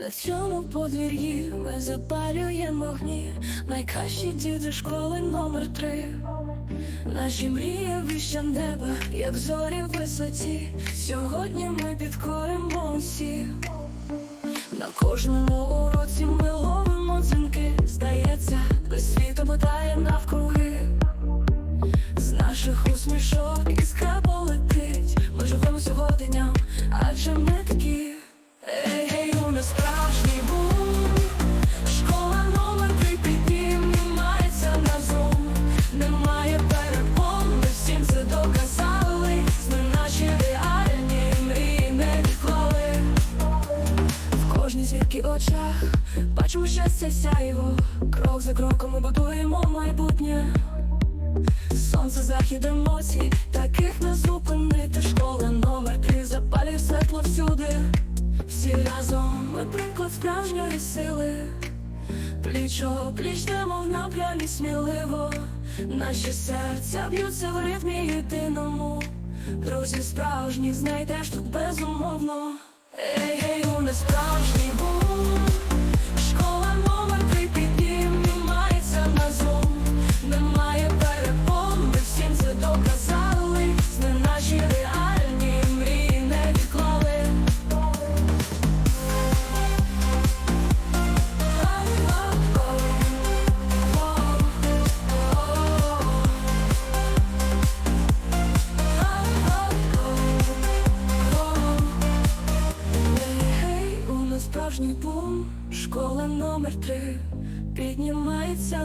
На цьому подвір'ї ми запалюємо огні, найкращі діти школи номер три. Наші мрії вище неба, як зорі в висоті. Сьогодні ми підкоримо усі. На кожному уроці ми ловимо дзвінки. Здається, весь світ обитає навкруги. З наших усмішок іскра полетить. Ми живемо сьогодення, адже ми очах бачимо щастя сяйво. Крок за кроком ми будуємо майбутнє. Сонце захід емоцій, таких не зупинити. Школа номер три запалює світло всюди. Всі разом ми приклад справжньої сили. Пліч о пліч немов на пляні сміливо. Наші серця б'ються в ритмі єдиному. Друзі справжні знайдеш тут безумовно. Ей, гей, у нас справжній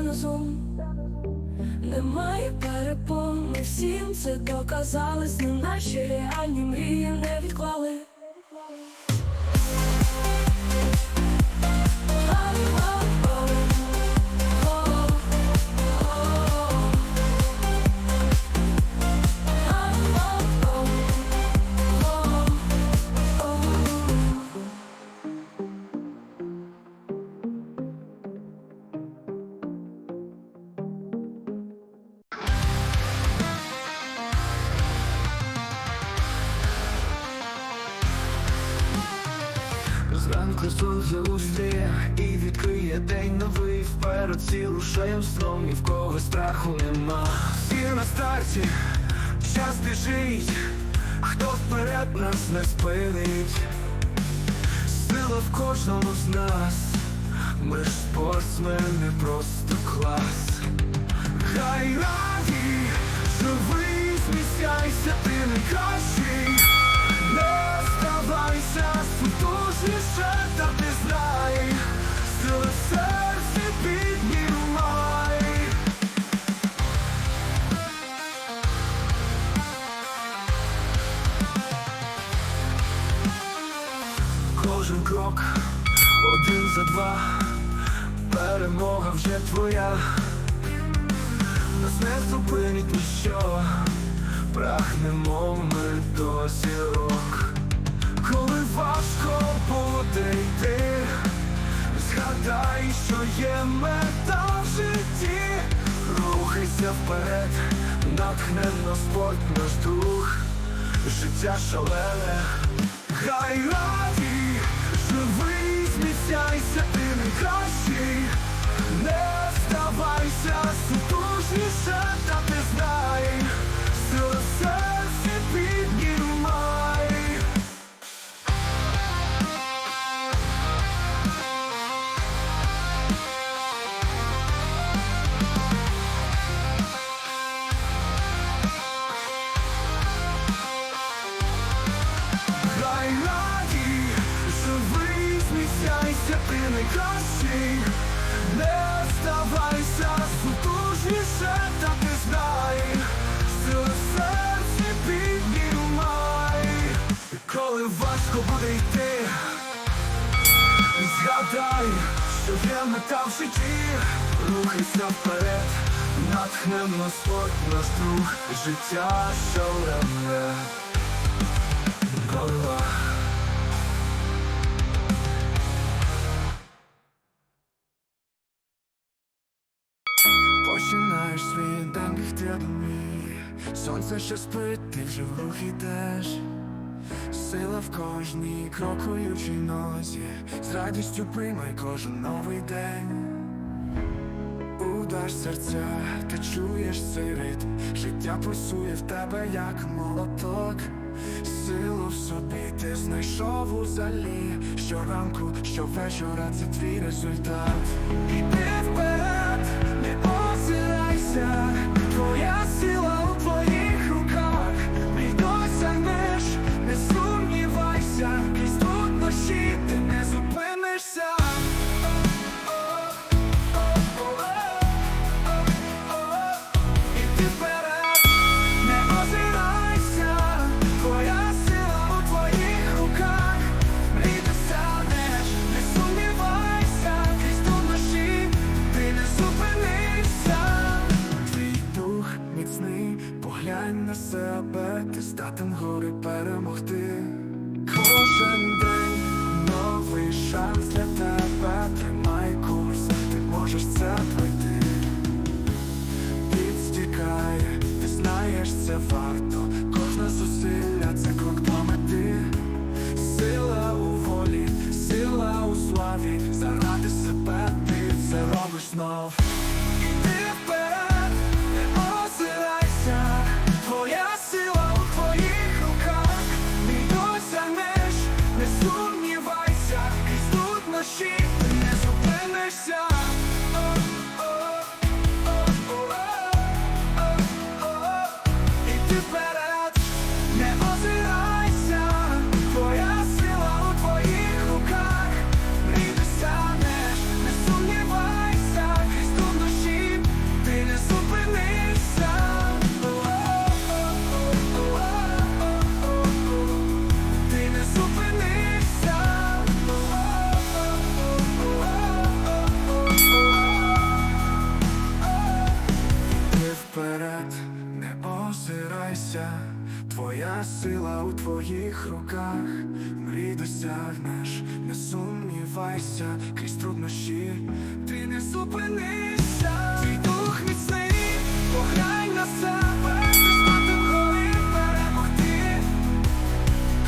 зум. Немає перепон, ми всім це доказали, з ним наші реальні мрії не відклали. Сонце устріє і відкриє день новий. Вперед всі рушаєм сном, ні в кого страху нема. Всі на старті, час біжить, хто вперед нас не спинить? Сила в кожному з нас, ми ж спортсмени, просто клас. Хай раді, живий, зміщайся, ти не здавайся, потужніше, та Кожен крок, один за два, перемога вже твоя. Нас не зупинить ніщо, прагнемо ми до зірок. Коли важко буде йти, згадай, що є мета в житті, рухайся вперед, натхненно спорт наш друг, життя шалене, хай раді, зміцяйся, ти найкращий, не здавайся, сутужніше, та ти знай, згадай, що є мета в житті, рухайся вперед, натхненно спорт наш друг, життя шалене. Голова. Починаєш свій день в Сонце ще спить, ти вже в рух ідеш Сила в кожній крокуючій нозі, з радістю приймай кожен новий день. Удаш серця, ти чуєш цей ритм, життя пульсує в тебе, як молоток. Силу в собі ти знайшов у залі Щоранку, щовечора це твій результат. Іди вперед, не озирайся, ти здатен гори перемогти. Кожен день новий шанс для тебе, тримай курс, ти можеш це пройти. Підстікає, ти знаєш, це варто, кожне зусилля це крок до мети, сила у волі, сила у славі, заради себе ти це робиш знов. Сумнівайся, крізь труднощі, ти не зупинишся, твій дух міцний, поглянь на себе, ти здатен перемогти.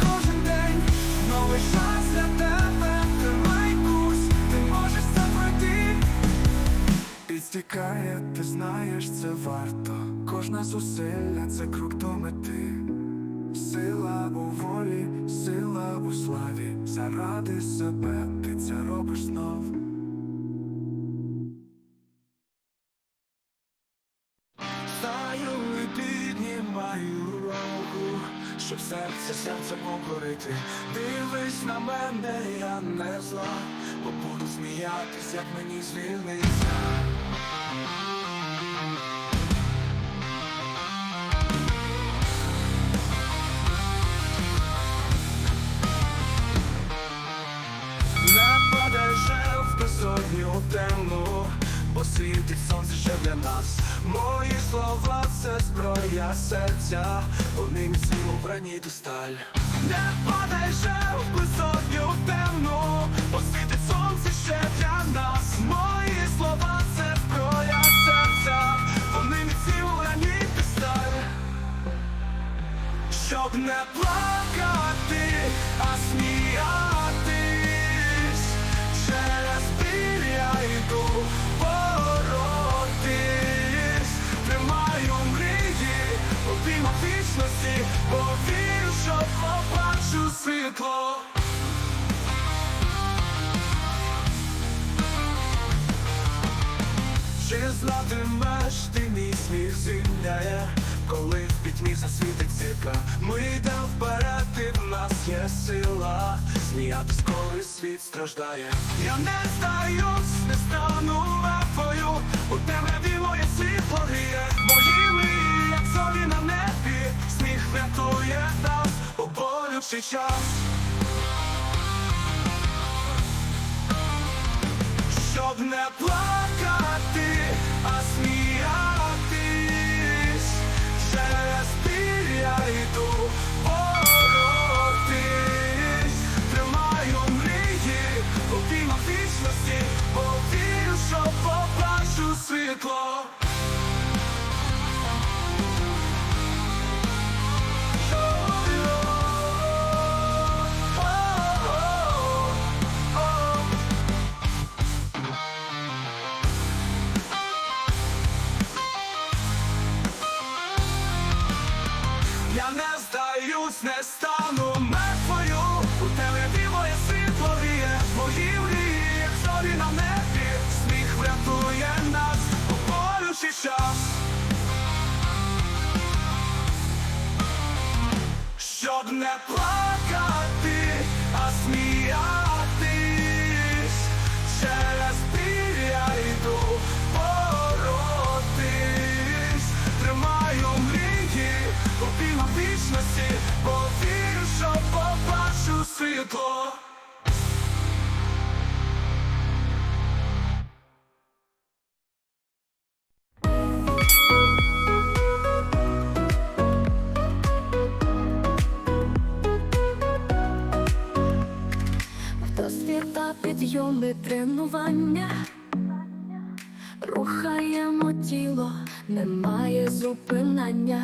Кожен день новий шанс для тебе, тримай курс, ти можеш це пройти. Ти знаєш, це варто. Кожне зусилля це крок до Заради себе ти це робиш знов. Стаю і піднімаю руку, щоб серце серцем покорити. Дивись на мене, я не зла, бо буду сміятись, як мені звільниться. Слова це зброя серця, вони міцні у броні до сталь. Не падай же в безодню темну, бо світить сонце ще для нас. Мої слова це зброя серця, вони міцні у броні до сталь. Щоб не плакати, а сміятись вічності Повірю, що побачу світло. Чи знатимеш ти мій сміх зімняє, коли в пітьмі засвітить зірка Ми йдемо вперед, і в нас є сила. Сміятись, коли світ страждає. Я не здаюсь, не стану мертвою. У темряві моє світло гріє. Мої мрії, як зорі на небі Сміх врятує нас у болючий час. Щоб не плакати, а сміятись. Через біль я йду боротись. Тримаю мрії, обійма вічності, повірю, що побачу світло not підйоми тренування, рухаємо тіло, немає зупинання,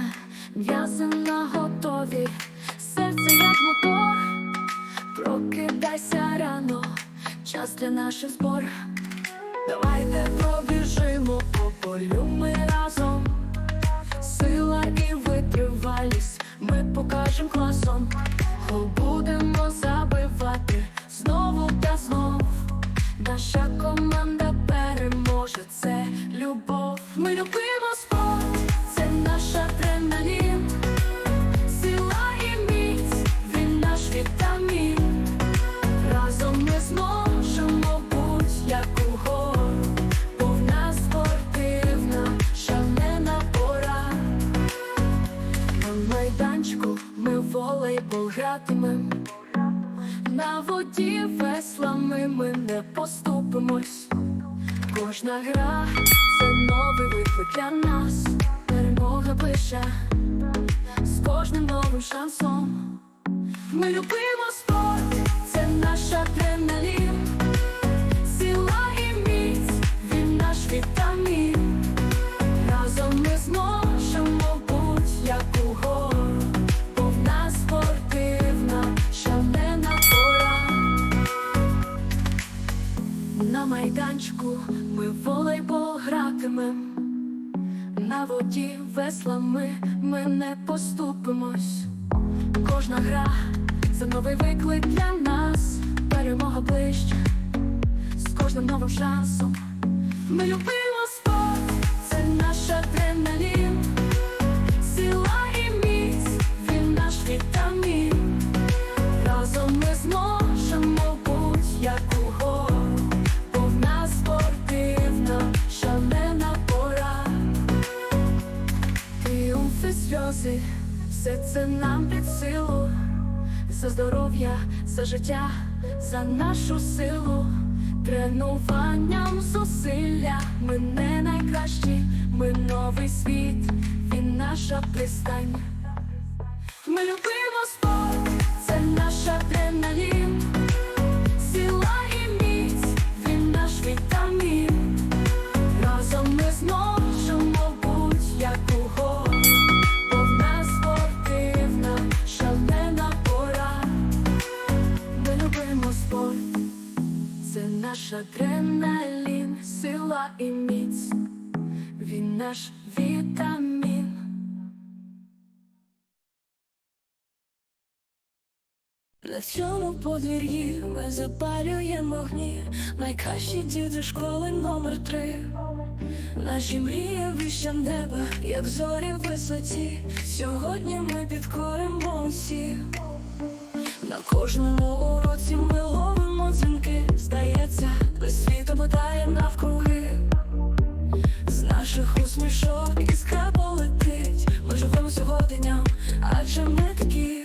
м'язи на готові, серце як мотор, прокидайся рано, час для наших збор. Давайте пробіжимо по полю ми разом. На воді веслами ми не поступимось. Кожна гра це новий виклик для нас. Перемога ближче з кожним новим шансом. Ми любимо спорт, це наша адреналін, веслами ми не поступимось. Кожна гра це новий виклик для нас, за здоров'я, за життя, за нашу силу, тренуванням зусилля, ми не найкращі, ми новий світ, він наша пристань. Ми любимо наш адреналін, сила і міць, він наш вітамін. На цьому подвір'ї ми запалюємо огні, найкращі діти школи номер три. Наші мрії вище неба, як зорі в висоті. Сьогодні ми підкоримо усі. На кожному уроці ми ловимо дзвінки. Здається, весь світ обладає навкруги. З наших усмішок іскра полетить. Ми живемо сьогоденням, адже ми такі.